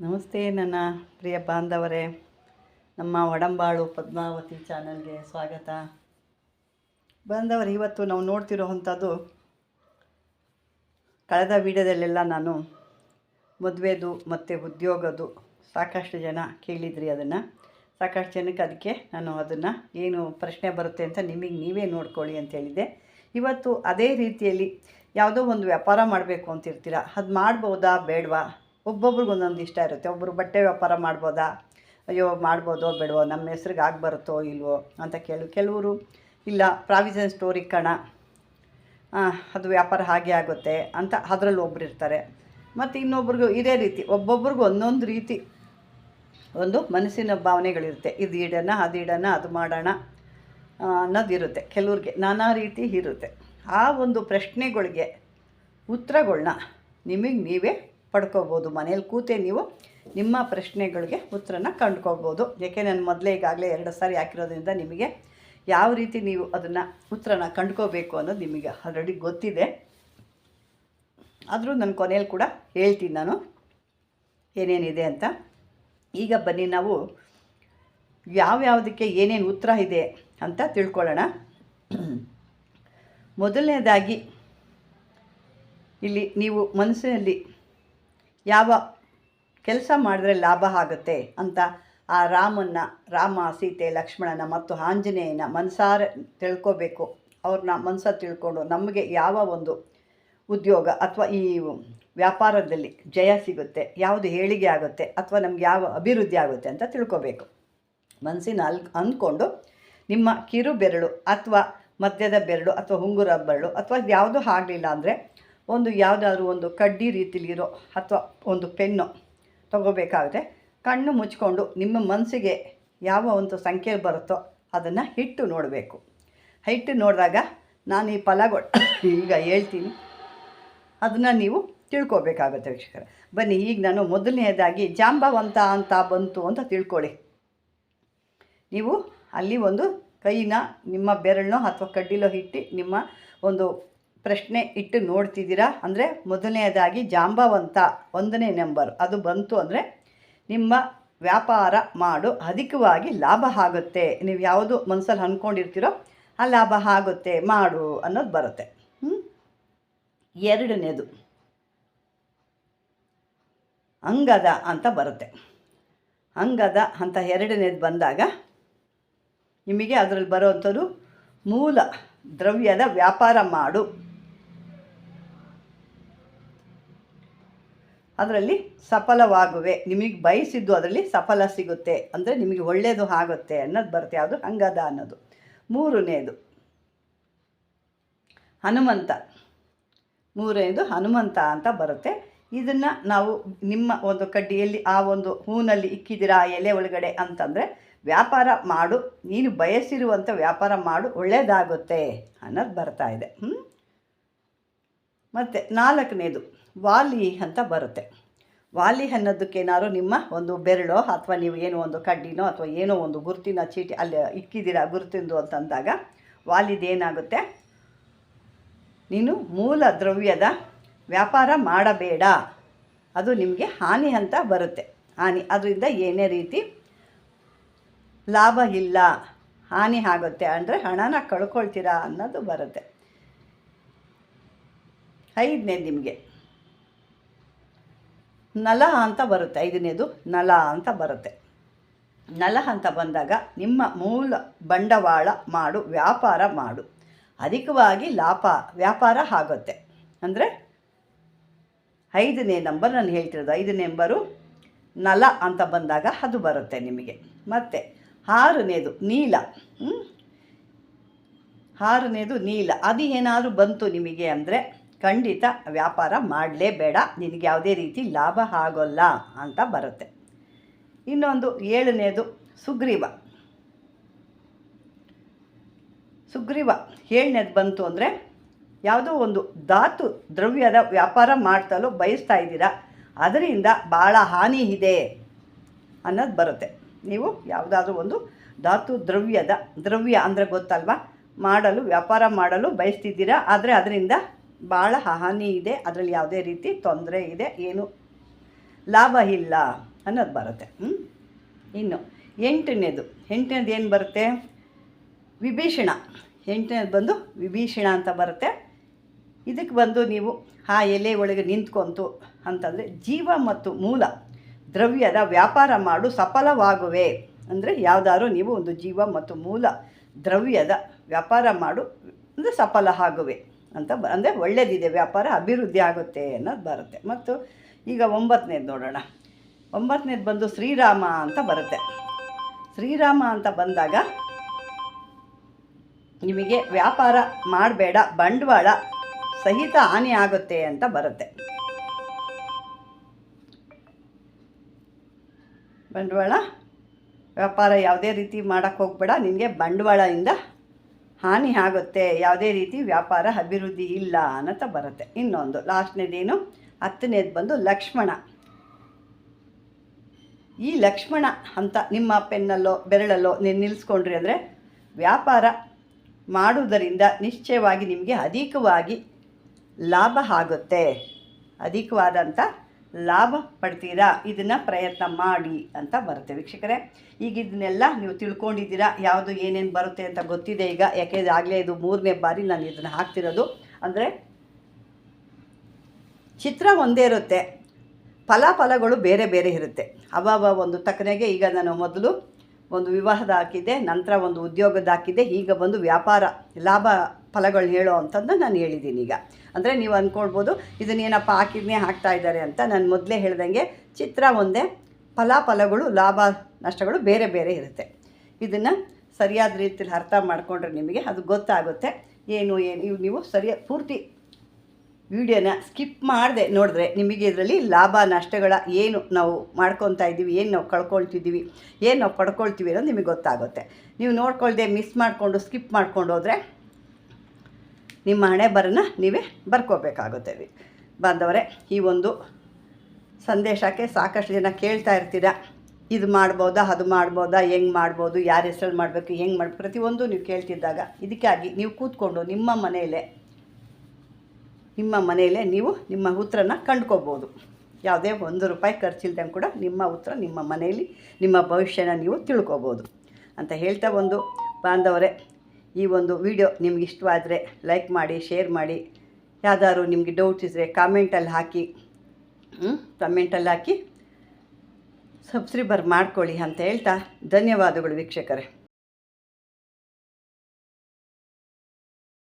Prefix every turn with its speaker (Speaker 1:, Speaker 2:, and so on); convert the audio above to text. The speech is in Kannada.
Speaker 1: ನಮಸ್ತೆ ನನ್ನ ಪ್ರಿಯ ಬಾಂಧವರೇ. ನಮ್ಮ ಒಡಂಬಾಳು ಪದ್ಮಾವತಿ ಚಾನಲ್ಗೆ ಸ್ವಾಗತ. ಬಾಂಧವರು, ಇವತ್ತು ನಾವು ನೋಡ್ತಿರೋವಂಥದ್ದು ಕಳೆದ ವಿಡಿಯೋದಲ್ಲೆಲ್ಲ ನಾನು ಮದುವೆದು ಮತ್ತು ಉದ್ಯೋಗದ್ದು ಸಾಕಷ್ಟು ಜನ ಕೇಳಿದ್ರಿ ಅದನ್ನು. ಸಾಕಷ್ಟು ಜನಕ್ಕೆ ಅದಕ್ಕೆ ನಾನು ಅದನ್ನು ಏನು ಪ್ರಶ್ನೆ ಬರುತ್ತೆ ಅಂತ ನಿಮಗೆ ನೀವೇ ನೋಡ್ಕೊಳ್ಳಿ ಅಂತ ಹೇಳಿದ್ದೆ. ಇವತ್ತು ಅದೇ ರೀತಿಯಲ್ಲಿ ಯಾವುದೋ ಒಂದು ವ್ಯಾಪಾರ ಮಾಡಬೇಕು ಅಂತಿರ್ತೀರ? ಅದು ಮಾಡ್ಬೋದಾ, ಬೇಡವಾ? ಒಬ್ಬೊಬ್ರಿಗೆ ಒಂದೊಂದು ಇಷ್ಟ ಇರುತ್ತೆ. ಒಬ್ಬರು ಬಟ್ಟೆ ವ್ಯಾಪಾರ ಮಾಡ್ಬೋದಾ? ಅಯ್ಯೋ, ಮಾಡ್ಬೋದೋ ಬೇಡವೋ? ನಮ್ಮ ಹೆಸ್ರಿಗೆ ಆಗಿ ಬರುತ್ತೋ ಇಲ್ವೋ ಅಂತ ಕೇಳು, ಕೆಲವರು, ಇಲ್ಲ ಪ್ರಾವಿಷನ್ ಸ್ಟೋರಿ ಕಣ ಅದು ವ್ಯಾಪಾರ ಹಾಗೆ ಆಗುತ್ತೆ ಅಂತ ಅದರಲ್ಲಿ ಒಬ್ರು ಇರ್ತಾರೆ. ಮತ್ತು ಇನ್ನೊಬ್ರಿಗೂ ಇದೇ ರೀತಿ, ಒಬ್ಬೊಬ್ರಿಗೂ ಒಂದೊಂದು ರೀತಿ ಒಂದು ಮನಸ್ಸಿನ ಭಾವನೆಗಳಿರುತ್ತೆ. ಇದು ಇಡೋಣ ಅದು ಇಡೋಣ ಅದು ಮಾಡೋಣ ಅನ್ನೋದಿರುತ್ತೆ ಕೆಲವ್ರಿಗೆ ನಾನಾ ರೀತಿ ಇರುತ್ತೆ. ಆ ಒಂದು ಪ್ರಶ್ನೆಗಳಿಗೆ ಉತ್ತರಗಳನ್ನ ನಿಮಗೆ ನೀವೇ ಪಡ್ಕೋಬೋದು. ಮನೇಲಿ ಕೂತೇ ನೀವು ನಿಮ್ಮ ಪ್ರಶ್ನೆಗಳಿಗೆ ಉತ್ತರನ ಕಂಡ್ಕೋಬೋದು. ಯಾಕೆ ನಾನು ಮೊದಲೇ ಈಗಾಗಲೇ ಎರಡು ಸಾರಿ ಹಾಕಿರೋದ್ರಿಂದ ನಿಮಗೆ ಯಾವ ರೀತಿ ನೀವು ಅದನ್ನು ಉತ್ತರನ ಕಂಡ್ಕೋಬೇಕು ಅನ್ನೋದು ನಿಮಗೆ ಆಲ್ರೆಡಿ ಗೊತ್ತಿದೆ. ಆದರೂ ನನ್ನ ಕೊನೆಯಲ್ಲಿ ಕೂಡ ಹೇಳ್ತೀನಿ ನಾನು. ಏನೇನಿದೆ ಅಂತ. ಈಗ ಬನ್ನಿ ನಾವು ಯಾವ್ಯಾವುದಕ್ಕೆ ಏನೇನು ಉತ್ತರ ಇದೆ ಅಂತ ತಿಳ್ಕೊಳ್ಳೋಣ. ಮೊದಲನೇದಾಗಿ ಇಲ್ಲಿ ನೀವು ಮನಸ್ಸಿನಲ್ಲಿ ಯಾವ ಕೆಲಸ ಮಾಡಿದ್ರೆ ಲಾಭ ಆಗುತ್ತೆ ಅಂತ ಆ ರಾಮನ್ನ, ರಾಮ, ಸೀತೆ, ಲಕ್ಷ್ಮಣನ ಮತ್ತು ಆಂಜನೇಯನ ಮನಸಾರೆ ತಿಳ್ಕೋಬೇಕು. ಅವ್ರನ್ನ ಮನಸ ತಿಳ್ಕೊಂಡು ನಮಗೆ ಯಾವ ಒಂದು ಉದ್ಯೋಗ ಅಥವಾ ಈ ವ್ಯಾಪಾರದಲ್ಲಿ ಜಯ ಸಿಗುತ್ತೆ, ಯಾವುದು ಹೇಳಿಗೆ ಆಗುತ್ತೆ ಅಥವಾ ನಮ್ಗೆ ಯಾವ ಅಭಿವೃದ್ಧಿ ಆಗುತ್ತೆ ಅಂತ ತಿಳ್ಕೋಬೇಕು. ಮನಸ್ಸಿನ ಅಲ್ ಅಂದ್ಕೊಂಡು ನಿಮ್ಮ ಕಿರು ಬೆರಳು ಅಥವಾ ಮಧ್ಯದ ಬೆರಳು ಅಥವಾ ಉಂಗುರ ಬೆರಳು ಅಥವಾ ಯಾವುದು ಆಗಲಿಲ್ಲ ಅಂದರೆ ಒಂದು ಯಾವುದಾದ್ರು ಒಂದು ಕಡ್ಡಿ ರೀತಿಲಿರೋ ಅಥವಾ ಒಂದು ಪೆನ್ನು ತಗೋಬೇಕಾಗುತ್ತೆ ಕಣ್ಣು ಮುಚ್ಕೊಂಡು ನಿಮ್ಮ ಮನಸ್ಸಿಗೆ ಯಾವ ಒಂದು ಸಂಖ್ಯೆ ಬರುತ್ತೋ ಅದನ್ನು ಹಿಟ್ಟು ನೋಡಬೇಕು. ಹಿಟ್ಟು ನೋಡಿದಾಗ ನಾನು ಈ ಫಲಗಳು ಈಗ ಹೇಳ್ತೀನಿ. ಅದನ್ನು ನೀವು ತಿಳ್ಕೊಬೇಕಾಗುತ್ತೆ ವೀಕ್ಷಕರ. ಬನ್ನಿ, ಈಗ ನಾನು ಮೊದಲನೇದಾಗಿ ಜಾಂಬವಂತ ಅಂತ ಬಂತು ಅಂತ ತಿಳ್ಕೊಳ್ಳಿ. ನೀವು ಅಲ್ಲಿ ಒಂದು ಕೈನ ನಿಮ್ಮ ಬೆರಳನ್ನೋ ಅಥವಾ ಕಡ್ಡಿಲೋ ಇಟ್ಟು ನಿಮ್ಮ ಒಂದು ಪ್ರಶ್ನೆ ಇಟ್ಟು ನೋಡ್ತಿದ್ದೀರಾ? ಅಂದರೆ ಮೊದಲನೇದಾಗಿ ಜಾಂಬವಂತ ಒಂದನೇ ನಂಬರ್. ಅದು ಬಂತು ಅಂದರೆ ನಿಮ್ಮ ವ್ಯಾಪಾರ ಮಾಡು, ಅಧಿಕವಾಗಿ ಲಾಭ ಆಗುತ್ತೆ. ನೀವು ಯಾವುದು ಮನಸ್ಸಲ್ಲಿ ಅಂದ್ಕೊಂಡಿರ್ತೀರೋ ಆ ಲಾಭ ಆಗುತ್ತೆ, ಮಾಡು ಅನ್ನೋದು ಬರುತ್ತೆ. ಎರಡನೇದು, ಅಂಗದ ಅಂತ ಬರುತ್ತೆ. ಅಂಗದ ಅಂತ ಎರಡನೇದು ಬಂದಾಗ ನಿಮಗೆ ಅದರಲ್ಲಿ ಬರೋವಂಥದ್ದು ಮೂಲ ದ್ರವ್ಯದ ವ್ಯಾಪಾರ ಮಾಡು. ಅದರಲ್ಲಿ ಸಫಲವಾಗುವೆ. ನಿಮಗೆ ಬಯಸಿದ್ದು ಅದರಲ್ಲಿ ಸಫಲ ಸಿಗುತ್ತೆ. ಅಂದರೆ ನಿಮಗೆ ಒಳ್ಳೆಯದು ಆಗುತ್ತೆ ಅನ್ನೋದು ಬರುತ್ತೆ. ಯಾವುದು? ಹಂಗದ ಅನ್ನೋದು. ಮೂರನೇದು, ಹನುಮಂತ. ಮೂರನೇದು ಹನುಮಂತ ಅಂತ ಬರುತ್ತೆ. ಇದನ್ನು ನಾವು ನಿಮ್ಮ ಒಂದು ಕಡ್ಡಿಯಲ್ಲಿ ಆ ಒಂದು ಹೂನಲ್ಲಿ ಇಕ್ಕಿದ್ದೀರಾ ಎಲೆ ಒಳಗಡೆ ಅಂತಂದರೆ ವ್ಯಾಪಾರ ಮಾಡು. ನೀನು ಬಯಸಿರುವಂಥ ವ್ಯಾಪಾರ ಮಾಡು. ಒಳ್ಳೆಯದಾಗುತ್ತೆ ಅನ್ನೋದು ಬರ್ತಾ ಇದೆ. ಹ್ಞೂ ಮತ್ತು ನಾಲ್ಕನೇದು ವಾಲಿ ಅಂತ ಬರುತ್ತೆ. ವಾಲಿ ಅನ್ನೋದಕ್ಕೇನಾದ್ರು ನಿಮ್ಮ ಒಂದು ಬೆರಳೋ ಅಥವಾ ನೀವು ಏನೋ ಒಂದು ಕಡ್ಡಿನೋ ಅಥವಾ ಏನೋ ಒಂದು ಗುರುತಿನ ಚೀಟಿ ಅಲ್ಲಿ ಇಕ್ಕಿದ್ದೀರಾ ಗುರುತಿಂದು ಅಂತಂದಾಗ ವಾಲಿದೇನಾಗುತ್ತೆ ನೀನು ಮೂಲ ದ್ರವ್ಯದ ವ್ಯಾಪಾರ ಮಾಡಬೇಡ. ಅದು ನಿಮಗೆ ಹಾನಿ ಅಂತ ಬರುತ್ತೆ. ಹಾನಿ ಅದರಿಂದ ಏನೇ ರೀತಿ ಲಾಭ ಇಲ್ಲ. ಹಾನಿ ಆಗುತ್ತೆ ಅಂದರೆ ಹಣನ ಕಳ್ಕೊಳ್ತೀರಾ ಅನ್ನೋದು ಬರುತ್ತೆ. ಐದನೇದು ನಿಮಗೆ. ನಲ ಅಂತ ಬರುತ್ತೆ, ಐದನೇದು ನಲ ಅಂತ ಬರುತ್ತೆ. ನಲ ಅಂತ ಬಂದಾಗ ನಿಮ್ಮ ಮೂಲ ಬಂಡವಾಳ ಮಾಡು, ವ್ಯಾಪಾರ ಮಾಡು. ಅಧಿಕವಾಗಿ ಲಾಭ ವ್ಯಾಪಾರ ಆಗುತ್ತೆ. ಅಂದರೆ ಐದನೇ ನಂಬರ್ ನಾನು ಹೇಳ್ತಿರೋದು, ಐದನೇ ನಂಬರು ನಲ ಅಂತ ಬಂದಾಗ ಅದು ಬರುತ್ತೆ ನಿಮಗೆ. ಮತ್ತು ಆರನೇದು ನೀಲ? ಆರನೇದು ನೀಲ. ಅದು ಏನಾದರೂ ಬಂತು ನಿಮಗೆ ಅಂದರೆ ಖಂಡಿತ ವ್ಯಾಪಾರ ಮಾಡಲೇಬೇಡ. ನಿನಗೆ ಯಾವುದೇ ರೀತಿ ಲಾಭ ಆಗೋಲ್ಲ ಅಂತ ಬರುತ್ತೆ. ಇನ್ನೊಂದು ಏಳನೇದು ಸುಗ್ರೀವ. ಸುಗ್ರೀವ ಏಳನೇದು ಬಂತು ಅಂದರೆ ಯಾವುದೋ ಒಂದು ಧಾತು ದ್ರವ್ಯದ ವ್ಯಾಪಾರ ಮಾಡ್ತಲೂ ಬಯಸ್ತಾ ಇದ್ದೀರಾ. ಅದರಿಂದ ಭಾಳ ಹಾನಿ ಇದೆ ಅನ್ನೋದು ಬರುತ್ತೆ. ನೀವು ಯಾವುದಾದ್ರೂ ಒಂದು ಧಾತು ದ್ರವ್ಯದ ದ್ರವ್ಯ ಅಂದರೆ ಗೊತ್ತಲ್ವ? ಮಾಡಲು ವ್ಯಾಪಾರ ಮಾಡಲು ಬಯಸ್ತಿದ್ದೀರಾ. ಆದರೆ ಅದರಿಂದ ಭಾಳ ಹಾನಿ ಇದೆ, ಅದರಲ್ಲಿ ಯಾವುದೇ ರೀತಿ ತೊಂದರೆ ಇದೆ, ಏನು ಲಾಭ ಇಲ್ಲ ಅನ್ನೋದು ಬರುತ್ತೆ. ಇನ್ನು ಎಂಟನೇದು ಎಂಟನೇದು ಏನು ಬರುತ್ತೆ? ವಿಭೀಷಣ. ಎಂಟನೇದು ಬಂದು ವಿಭೀಷಣ ಅಂತ ಬರುತ್ತೆ. ಇದಕ್ಕೆ ಬಂದು ನೀವು ಆ ಎಲೆ ಒಳಗೆ ನಿಂತ್ಕೊಂತು ಅಂತಂದರೆ ಜೀವ ಮತ್ತು ಮೂಲ, ದ್ರವ್ಯದ ವ್ಯಾಪಾರ ಮಾಡು, ಸಫಲವಾಗುವೆ. ಅಂದರೆ ಯಾವುದಾದ್ರೂ ನೀವು ಒಂದು ಜೀವ ಮತ್ತು ಮೂಲ, ದ್ರವ್ಯದ ವ್ಯಾಪಾರ ಮಾಡು, ಅಂದರೆ ಸಫಲ ಆಗುವೆ. ಅಂತ ಬ, ಅಂದರೆ ಒಳ್ಳೆಯದಿದೆ ವ್ಯಾಪಾರ ಅಭಿವೃದ್ಧಿ ಆಗುತ್ತೆ ಅನ್ನೋದು ಬರುತ್ತೆ. ಮತ್ತು ಈಗ ಒಂಬತ್ತನೇದು ನೋಡೋಣ. ಒಂಬತ್ತನೇದು ಬಂದು ಶ್ರೀರಾಮ ಅಂತ ಬರುತ್ತೆ. ಶ್ರೀರಾಮ ಅಂತ ಬಂದಾಗ ನಿಮಗೆ ವ್ಯಾಪಾರ ಮಾಡಬೇಡ, ಬಂಡವಾಳ ಸಹಿತ ಹಾನಿ ಆಗುತ್ತೆ ಅಂತ ಬರುತ್ತೆ. ಬಂಡವಾಳ, ವ್ಯಾಪಾರ ಯಾವುದೇ ರೀತಿ ಮಾಡೋಕ್ಕೆ ಹೋಗ್ಬೇಡ ನಿನಗೆ ಬಂಡವಾಳದಿಂದ ಹಾನಿ ಆಗುತ್ತೆ, ಯಾವುದೇ ರೀತಿ ವ್ಯಾಪಾರ ಅಭಿವೃದ್ಧಿ ಇಲ್ಲ ಅನ್ನತ ಬರುತ್ತೆ. ಇನ್ನೊಂದು, ಲಾಸ್ಟ್ನೇದೇನು? ಹತ್ತನೇದು ಬಂದು ಲಕ್ಷ್ಮಣ. ಈ ಲಕ್ಷ್ಮಣ ಅಂತ ನಿಮ್ಮ ಪೆನ್ನಲ್ಲೋ, ಬೆರಳಲ್ಲೋ ನೀವು ನಿಲ್ಲಿಸ್ಕೊಂಡ್ರಿ ಅಂದರೆ ವ್ಯಾಪಾರ ಮಾಡುವುದರಿಂದ ನಿಶ್ಚಯವಾಗಿ ನಿಮಗೆ ಅಧಿಕವಾಗಿ ಲಾಭ ಆಗುತ್ತೆ. ಅಧಿಕವಾದಂಥ ಲಾಭ ಪಡ್ತೀರಾ? ಇದನ್ನು ಪ್ರಯತ್ನ ಮಾಡಿ ಅಂತ ಬರುತ್ತೆ ವೀಕ್ಷಕರೇ. ಈಗ ಇದನ್ನೆಲ್ಲ ನೀವು ತಿಳ್ಕೊಂಡಿದ್ದೀರಾ? ಯಾವುದು ಏನೇನು ಬರುತ್ತೆ ಅಂತ ಗೊತ್ತಿದೆ ಈಗ. ಯಾಕೆ ಆಗಲೇ ಇದು ಮೂರನೇ ಬಾರಿ ನಾನು ಇದನ್ನು ಹಾಕ್ತಿರೋದು. ಅಂದರೆ ಚಿತ್ರ ಒಂದೇ ಇರುತ್ತೆ. ಫಲಾಫಲಗಳು ಬೇರೆ ಬೇರೆ ಇರುತ್ತೆ. ಅವಾಗ ಒಂದು ತಕ್ಕನೆಗೆ ಈಗ ನಾನು ಮೊದಲು ಒಂದು ವಿವಾಹದ ಹಾಕಿದೆ ನಂತರ ಒಂದು ಉದ್ಯೋಗದ ಹಾಕಿದೆ ಈಗ ಬಂದು ವ್ಯಾಪಾರ, ಲಾಭ ಫಲಗಳು ಹೇಳೋ ಅಂಥದ್ದು ನಾನು ಹೇಳಿದ್ದೀನಿ ಈಗ. ಅಂದರೆ ನೀವು ಅಂದ್ಕೊಳ್ಬೋದು ಇದನ್ನೇನಪ್ಪ ಹಾಕಿದ್ನೇ ಹಾಕ್ತಾ ಇದ್ದಾರೆ ಅಂತ ನಾನು ಮೊದಲೇ ಹೇಳ್ದಂಗೆ ಚಿತ್ರ ಒಂದೇ, ಫಲಾಫಲಗಳು, ಲಾಭ, ನಷ್ಟಗಳು ಬೇರೆ ಬೇರೆ ಇರುತ್ತೆ. ಇದನ್ನು ಸರಿಯಾದ ರೀತಿಯಲ್ಲಿ ಅರ್ಥ ಮಾಡಿಕೊಂಡ್ರೆ ನಿಮಗೆ ಅದು ಗೊತ್ತಾಗುತ್ತೆ. ಏನು ಏನು, ಇವು ನೀವು ಸರಿಯಾಗಿ ಪೂರ್ತಿ ವಿಡಿಯೋನ ಸ್ಕಿಪ್ ಮಾಡಿದೆ ನೋಡಿದ್ರೆ ನಿಮಗೆ ಇದರಲ್ಲಿ ಲಾಭ, ನಷ್ಟಗಳ ಏನು ನಾವು ಮಾಡ್ಕೊತಾ ಇದ್ದೀವಿ, ಏನು ನಾವು ಕಳ್ಕೊಳ್ತಿದ್ದೀವಿ, ಏನು ನಾವು ಪಡ್ಕೊಳ್ತೀವಿ ಅನ್ನೋದು ನಿಮಗೆ ಗೊತ್ತಾಗುತ್ತೆ. ನೀವು ನೋಡ್ಕೊಳ್ದೆ, ಮಿಸ್ ಮಾಡಿಕೊಂಡು, ಸ್ಕಿಪ್ ಮಾಡ್ಕೊಂಡು ಹೋದರೆ ನಿಮ್ಮ ಹಣೆ ಬರನ ನೀವೇ ಬರ್ಕೋಬೇಕಾಗುತ್ತೆ ಬಾಂಧವರೇ, ಈ ಒಂದು ಸಂದೇಶಕ್ಕೆ ಸಾಕಷ್ಟು ಜನ ಕೇಳ್ತಾ ಇರ್ತೀರ. ಇದು ಮಾಡ್ಬೋದಾ, ಅದು ಮಾಡ್ಬೋದಾ, ಹೆಂಗೆ ಮಾಡ್ಬೋದು, ಯಾರ ಹೆಸರಲ್ಲಿ ಮಾಡಬೇಕು, ಹೆಂಗೆ ಮಾಡಬೇಕು ಪ್ರತಿಯೊಂದು ನೀವು ಕೇಳ್ತಿದ್ದಾಗ ಇದಕ್ಕಾಗಿ ನೀವು ಕೂತ್ಕೊಂಡು ನಿಮ್ಮ ಮನೆಯಲ್ಲೇ ನಿಮ್ಮ ಮನೆಯಲ್ಲೇ ನೀವು ನಿಮ್ಮ ಉತ್ತರನ ಕಂಡ್ಕೋಬೋದು. ಯಾವುದೇ ಒಂದು ರೂಪಾಯಿ ಖರ್ಚಿಲ್ದಂಗೆ ಕೂಡ ನಿಮ್ಮ ಉತ್ತರ ನಿಮ್ಮ ಮನೆಯಲ್ಲಿ ನಿಮ್ಮ ಭವಿಷ್ಯನ ನೀವು ತಿಳ್ಕೊಬೋದು. ಅಂತ ಹೇಳ್ತಾ ಒಂದು ಬಾಂಧವರೇ ಈ ಒಂದು ವಿಡಿಯೋ ನಿಮ್ಗೆ ಇಷ್ಟವಾದರೆ ಲೈಕ್ ಮಾಡಿ ಶೇರ್ ಮಾಡಿ. ಯಾವ್ದಾದ್ರು ನಿಮಗೆ ಡೌಟ್ಸ್ ಇದ್ದರೆ ಕಾಮೆಂಟಲ್ಲಿ ಹಾಕಿ ಕಮೆಂಟಲ್ಲಿ ಹಾಕಿ ಸಬ್ಸ್ಕ್ರೈಬರ್ ಮಾಡ್ಕೊಳ್ಳಿ ಅಂತ ಹೇಳ್ತಾ ಧನ್ಯವಾದಗಳು ವೀಕ್ಷಕರೇ.